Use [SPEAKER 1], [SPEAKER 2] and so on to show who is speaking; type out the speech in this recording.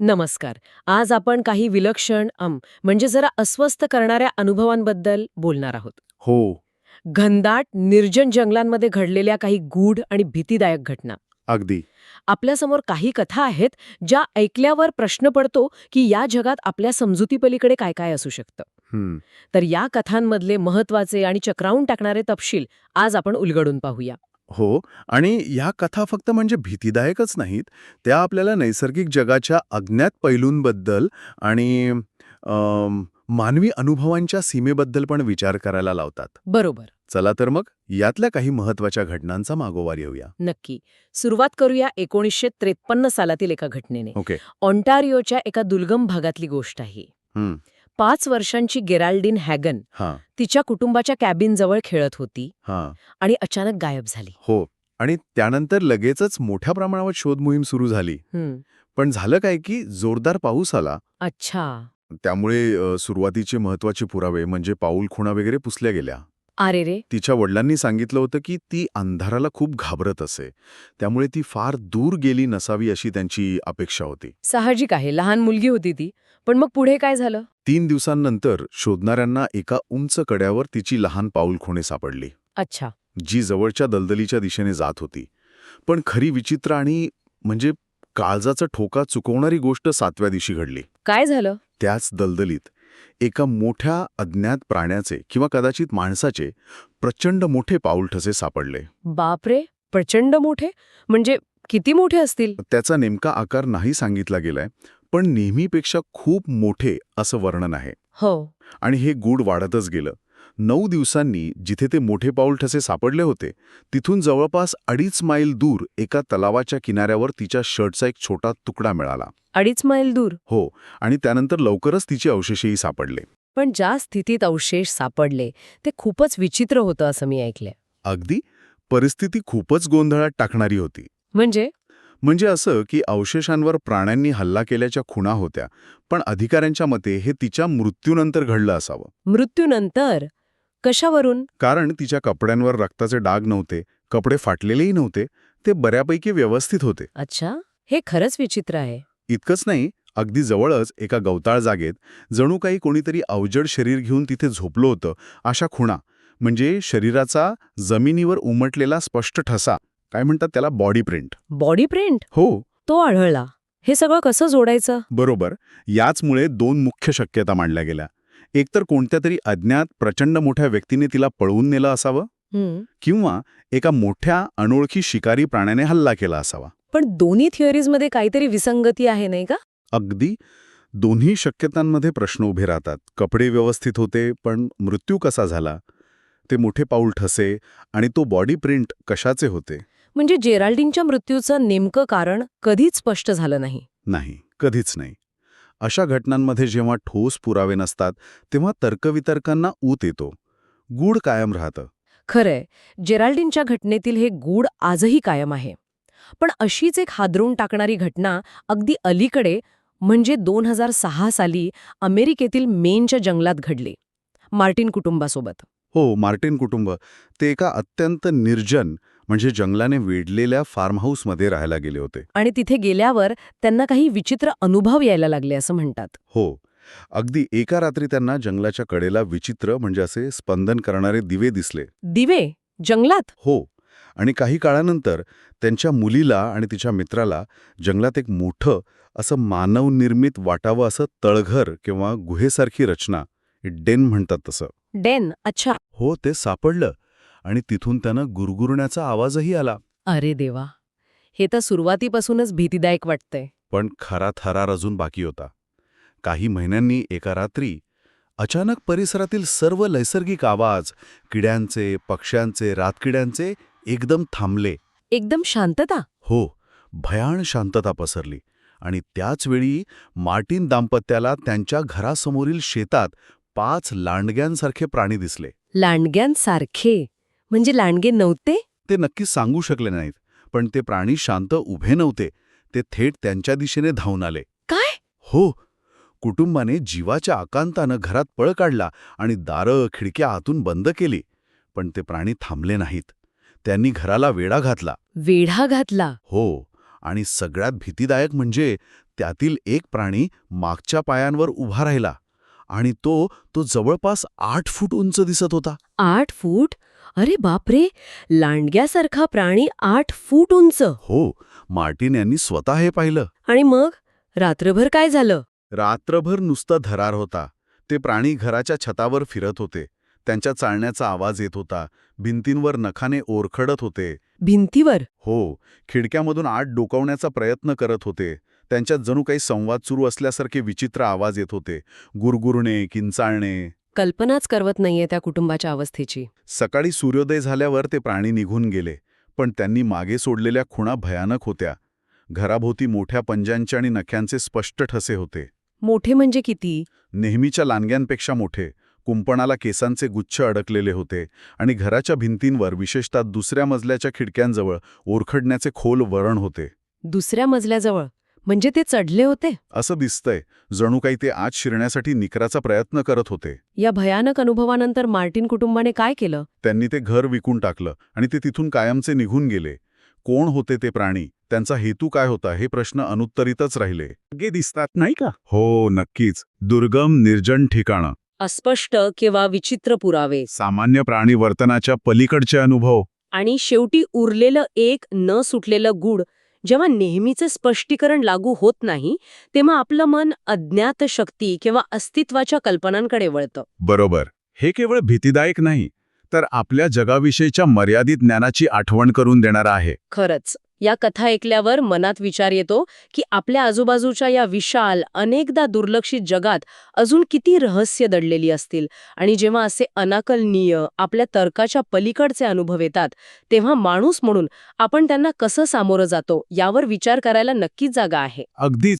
[SPEAKER 1] नमस्कार. आज आपण काही विलक्षण अम म्हणजे जरा अस्वस्थ करणाऱ्या अनुभवांबद्दल बोलणार आहोत.
[SPEAKER 2] हो.
[SPEAKER 1] घनदाट निर्जन जंगलांमध्ये घडलेल्या काही गूढ आणि भीतीदायक घटना.
[SPEAKER 2] अगदी.
[SPEAKER 1] आपल्यासमोर काही कथा आहेत ज्या ऐकल्यावर प्रश्न पडतो की या जगात आपल्या समजुतीपलीकडे काय काय असू शकतं. तर या कथांमधले महत्त्वाचे आणि चक्रावून टाकणारे तपशील आज आपण उलगडून पाहूया.
[SPEAKER 2] हो आणि या कथा फक्त म्हणजे भीतीदायकच नाहीत. त्या आपल्याला नैसर्गिक जगाच्या अज्ञात पैलूंबद्दल आणि मानवी अनुभवांच्या सीमेबद्दल पण विचार करायला लावतात.
[SPEAKER 1] बरोबर.
[SPEAKER 2] चला तर मग यातल्या काही महत्त्वाच्या घटनांचा मागोवा येऊया
[SPEAKER 1] नक्की. सुरुवात करूया एकोणीसशे त्रेपन्न सालातील एका घटनेने.
[SPEAKER 2] ओके.
[SPEAKER 1] ऑन्टारियोच्या एका दुर्गम भागातली गोष्ट आहे. पाच वर्षांची गेराल्डिन हॅगन
[SPEAKER 2] हां.
[SPEAKER 1] तिच्या कुटुंबाच्या कॅबिनजवळ खेळत होती
[SPEAKER 2] हां.
[SPEAKER 1] आणि अचानक गायब झाली.
[SPEAKER 2] हो. आणि त्यानंतर लगेचच मोठ्या प्रमाणावर शोध मोहीम सुरू झाली. पण झालं काय की जोरदार पाऊस आला.
[SPEAKER 1] अच्छा.
[SPEAKER 2] त्यामुळे सुरुवातीचे महत्त्वाचे पुरावे म्हणजे पाऊल खुणा वगैरे पुसल्या गेल्या.
[SPEAKER 1] अरे रे.
[SPEAKER 2] तिच्या वडिलांनी सांगितलं होतं की ती अंधाराला खूप घाबरत असे. त्यामुळे ती फार दूर गेली नसावी अशी त्यांची अपेक्षा होती.
[SPEAKER 1] साहजिक आहे लहान मुलगी होती ती. पण मग पुढे काय झालं?
[SPEAKER 2] तीन दिवसांनंतर शोधणाऱ्यांना एका उंच कड्यावर तिची लहान पाऊलखुणे सापडली.
[SPEAKER 1] अच्छा.
[SPEAKER 2] जी जवळच्या दलदलीच्या दिशेने जात होती. पण खरी विचित्र आणि म्हणजे काळजाचा ठोका चुकवणारी गोष्ट सातव्या दिवशी घडली.
[SPEAKER 1] काय झालं?
[SPEAKER 2] त्याच दलदलीत एका मोठ्या अज्ञात प्राण्याचे किंवा कदाचित माणसाचे प्रचंड मोठे पाऊल ठसे सापडले.
[SPEAKER 1] बापरे! प्रचंड मोठे? म्हणजे किती मोठे असतील?
[SPEAKER 2] त्याचा नेमका आकार नाही सांगितला गेलाय पण नेहमीपेक्षा खूप मोठे असं वर्णन आहे.
[SPEAKER 1] हो.
[SPEAKER 2] आणि हे गूढ वाढतच गेलं. नऊ दिवसांनी जिथे ते मोठे पाऊल ठसे सापडले होते तिथून जवळपास अडीच मैल दूर एका तलावाच्या किनाऱ्यावर तिच्या शर्टचा एक छोटा तुकडा मिळाला.
[SPEAKER 1] अडीच मैल दूर?
[SPEAKER 2] हो आणि त्यानंतर लवकरच तिचे अवशेषही सापडले.
[SPEAKER 1] पण ज्या स्थितीत अवशेष सापडले ते खूपच विचित्र होतं असं मी ऐकलंय.
[SPEAKER 2] अगदी? परिस्थिती खूपच गोंधळात टाकणारी होती.
[SPEAKER 1] म्हणजे?
[SPEAKER 2] म्हणजे असं की अवशेषांवर प्राण्यांनी हल्ला केल्याच्या खुणा होत्या पण अधिकाऱ्यांच्या मते हे तिच्या मृत्यूनंतर घडलं असावं.
[SPEAKER 1] मृत्यूनंतर? कशावरून?
[SPEAKER 2] कारण तिच्या कपड्यांवर रक्ताचे डाग नव्हते कपडे फाटलेलेही नव्हते ते बऱ्यापैकी व्यवस्थित होते.
[SPEAKER 1] अच्छा हे खरंच विचित्र आहे.
[SPEAKER 2] इतकंच नाही अगदी जवळच एका गवताळ जागेत जणू काही कोणीतरी अवजड शरीर घेऊन तिथे झोपलं होतं अशा खुणा म्हणजे शरीराचा जमिनीवर उमटलेला स्पष्ट ठसा काय म्हणतात त्याला बॉडी प्रिंट.
[SPEAKER 1] Body print?
[SPEAKER 2] हो.
[SPEAKER 1] तो आढळला. हे सगळं कसं जोडायचं?
[SPEAKER 2] बरोबर याचमुळे दोन मुख्य शक्यता मांडल्या गेल्या. एकतर कोणत्या तरी अज्ञात प्रचंड मोठ्या व्यक्तीने तिला पळवून नेलं असावं. किंवा एका मोठ्या अनोळखी शिकारी प्राण्याने हल्ला केला असावा?
[SPEAKER 1] पण दोन्ही थिअरीजमध्ये काहीतरी विसंगती आहे नाही का?
[SPEAKER 2] अगदी. दोन्ही शक्यतांमध्ये प्रश्न उभे राहतात. कपडे व्यवस्थित होते पण मृत्यू कसा झाला? ते मोठे पाऊल ठसे आणि तो बॉडी प्रिंट कशाचे होते?
[SPEAKER 1] म्हणजे जेराल्डिनच्या मृत्यूचं नेमकं कारण कधीच स्पष्ट झालं नाही.
[SPEAKER 2] नाही कधीच नाही. अशा घटनांमध्ये जेव्हा ठोस पुरावे नसतात तेव्हा तर्कवितर्कांना ऊत येतो. गूढ कायम राहतं.
[SPEAKER 1] खरंय. जेराल्डिनच्या घटनेतील हे गूढ आजही कायम आहे. पण अशीच एक हादरून टाकणारी घटना अगदी अलीकडे म्हणजे दोन हजार सहा साली अमेरिकेतील मेनच्या जंगलात घडली. मार्टिन कुटुंबासोबत.
[SPEAKER 2] हो मार्टिन कुटुंब. ते एका अत्यंत निर्जन म्हणजे जंगलाने वेढलेल्या फार्म हाऊसमध्ये राहायला गेले होते.
[SPEAKER 1] आणि तिथे गेल्यावर त्यांना काही विचित्र अनुभव यायला लागले असं म्हणतात.
[SPEAKER 2] हो. अगदी एका रात्री त्यांना जंगलाच्या कडेला विचित्र म्हणजे असे स्पंदन करणारे दिवे दिसले.
[SPEAKER 1] दिवे? जंगलात?
[SPEAKER 2] हो. आणि काही काळानंतर त्यांच्या मुलीला आणि तिच्या मित्राला जंगलात एक मोठं असं मानवनिर्मित वाटावं असं तळघर किंवा गुहेसारखी रचना डेन म्हणतात तसं.
[SPEAKER 1] डेन अच्छा.
[SPEAKER 2] हो ते सापडलं. आणि तिथून त्यानं गुरगुरण्याचा आवाजही आला.
[SPEAKER 1] अरे देवा हे तर सुरुवातीपासूनच भीतीदायक वाटतंय.
[SPEAKER 2] पण खरा थरार अजून बाकी होता. काही महिन्यांनी एका रात्री अचानक परिसरातील सर्व नैसर्गिक आवाज किड्यांचे पक्ष्यांचे रातकिड्यांचे एकदम थांबले.
[SPEAKER 1] एकदम शांतता?
[SPEAKER 2] हो भयाण शांतता पसरली आणि त्याच वेळी मार्टिन दाम्पत्याला त्यांच्या घरासमोरील शेतात पाच लांडग्यांसारखे प्राणी दिसले.
[SPEAKER 1] लांडग्यांसारखे? म्हणजे लांडगे नव्हते?
[SPEAKER 2] ते नक्की सांगू शकले नाहीत पण ते प्राणी शांत उभे नव्हते. ते थेट त्यांच्या दिशेने धावून आले.
[SPEAKER 1] काय?
[SPEAKER 2] हो. कुटुंबाने जीवाच्या आकांतानं घरात पळ काढला आणि दारं खिडक्या आतून बंद केली पण ते प्राणी थांबले नाहीत. त्यांनी घराला वेढा घातला.
[SPEAKER 1] वेढा घातला?
[SPEAKER 2] हो. आणि सगळ्यात भीतीदायक म्हणजे त्यातील एक प्राणी मागच्या पायांवर उभा राहिला आणि तो तो जवळपास आठ फूट उंच दिसत होता.
[SPEAKER 1] आठ फूट? अरे बापरे लांडग्यासारखा प्राणी आठ फूट उंच.
[SPEAKER 2] हो मार्टिन यांनी स्वतः हे पाहिलं.
[SPEAKER 1] आणि मग? रात्रभर काय झालं?
[SPEAKER 2] रात्रभर नुसतं धरार होता. ते प्राणी घराच्या छतावर फिरत होते. त्यांच्या चालण्याचा आवाज येत होता. भिंतींवर नखाने ओरखडत होते.
[SPEAKER 1] भिंतीवर?
[SPEAKER 2] हो खिडक्यामधून आत डोकावण्याचा प्रयत्न करत होते. त्यांच्यात जणू काही संवाद सुरू असल्यासारखे विचित्र आवाज येत होते. गुरगुरणे किंचाळणे.
[SPEAKER 1] कल्पनाच करवत नाहीये त्या कुटुंबाच्या अवस्थेची.
[SPEAKER 2] सकाळी सूर्योदय झाल्यावर ते प्राणी निघून गेले पण त्यांनी मागे सोडलेल्या खुणा भयानक होत्या. घराभोवती मोठ्या पंजांचे आणि नख्यांचे स्पष्ट ठसे होते.
[SPEAKER 1] मोठे म्हणजे किती?
[SPEAKER 2] नेहमीच्या लांडग्यांपेक्षा मोठे कुंपणाला केसांचे गुच्छ अडकलेले होते आणि घराच्या भिंतींवर विशेषतः दुसऱ्या मजल्याच्या खिडक्यांजवळ ओरखडण्याचे खोल वरण होते.
[SPEAKER 1] दुसऱ्या मजल्याजवळ? म्हणजे ते चढले होते?
[SPEAKER 2] असं दिसतंय. जणू काही ते आत शिरण्यासाठी निकराचा प्रयत्न करत होते.
[SPEAKER 1] या भयानक अनुभवानंतर मार्टिन कुटुंबाने काय केलं?
[SPEAKER 2] त्यांनी ते घर विकून टाकलं आणि ते तिथून कायमचे निघून गेले. कोण होते ते प्राणी? त्यांचा हेतू काय होता हे प्रश्न अनुत्तरितच राहिले. गे दिसतात नाही का? हो नक्कीच. दुर्गम निर्जन ठिकाणं.
[SPEAKER 1] अस्पष्ट किंवा विचित्र पुरावे.
[SPEAKER 2] सामान्य प्राणी वर्तनाच्या पलीकडचे अनुभव.
[SPEAKER 1] आणि शेवटी उरलेलं एक न सुटलेलं गुड जेव्हा नेहमीचे स्पष्टीकरण लागू होत नाही तेव्हा आपलं मन अज्ञात शक्ती किंवा अस्तित्वाच्या कल्पनांकडे वळतं.
[SPEAKER 2] बरोबर. हे केवळ भीतीदायक नाही तर आपल्या जगाविषयीच्या मर्यादित ज्ञानाची आठवण करून देणारा आहे.
[SPEAKER 1] खरंच. या कथा ऐकल्यावर मनात विचार येतो की आपल्या आजूबाजूच्या या विशाल अनेकदा दुर्लक्षित जगात अजून किती रहस्य दडलेली असतील. आणि जेव्हा असे अनाकलनीय आपल्या तर्काच्या पलीकडचे अनुभव येतात तेव्हा माणूस म्हणून आपण त्यांना कसं सामोरं जातो यावर विचार करायला नक्कीच जागा आहे.
[SPEAKER 2] अगदीच.